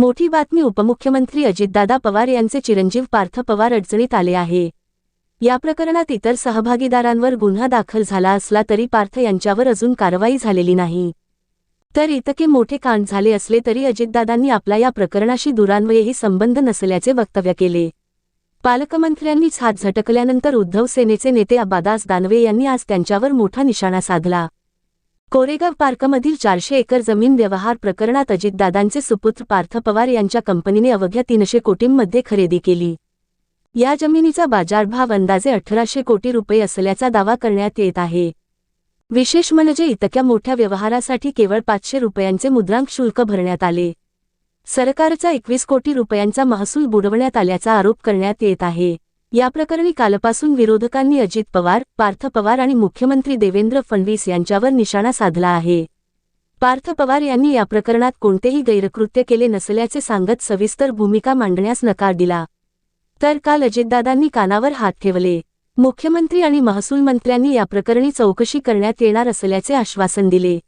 मोठी बातमी उपमुख्यमंत्री अजितदादा पवार यांचे चिरंजीव पार्थ पवार अडचणीत आले आहे. या प्रकरणात इतर सहभागीदारांवर गुन्हा दाखल झाला असला तरी पार्थ यांच्यावर अजून कारवाई झालेली नाही. तर इतके मोठे कांड झाले असले तरी अजितदादांनी आपला या प्रकरणाशी दुरान्वयही संबंध नसल्याचे वक्तव्य केले. पालकमंत्र्यांनीच हात झटकल्यानंतर उद्धव सेनेचे नेते अबादास दानवे यांनी आज त्यांच्यावर मोठा निशाणा साधला. कोरेगाव पार्कमधील चारशे एकर जमीन व्यवहार प्रकरणात अजितदादांचे सुपुत्र पार्थ पवार यांच्या कंपनीने अवघ्या तीनशे कोटींमध्ये खरेदी केली. या जमिनीचा बाजारभाव अंदाजे अठराशे कोटी रुपये असल्याचा दावा करण्यात येत आहे. विशेष म्हणजे इतक्या मोठ्या व्यवहारासाठी केवळ पाचशे रुपयांचे मुद्रांक शुल्क भरण्यात आले. सरकारचा एकवीस कोटी रुपयांचा महसूल बुडवण्यात आल्याचा आरोप करण्यात येत आहे. याप्रकरणी कालपासून विरोधकांनी अजित पवार पार्थ पवार आणि मुख्यमंत्री देवेंद्र फडणवीस यांच्यावर निशाणा साधला आहे. पार्थ पवार यांनी या प्रकरणात कोणतेही गैरकृत्य केले नसल्याचे सांगत सविस्तर भूमिका मांडण्यास नकार दिला. तर काल अजितदादांनी कानावर हात ठेवले. मुख्यमंत्री आणि महसूल मंत्र्यांनी या प्रकरणी चौकशी करण्यात येणार असल्याचे आश्वासन दिले.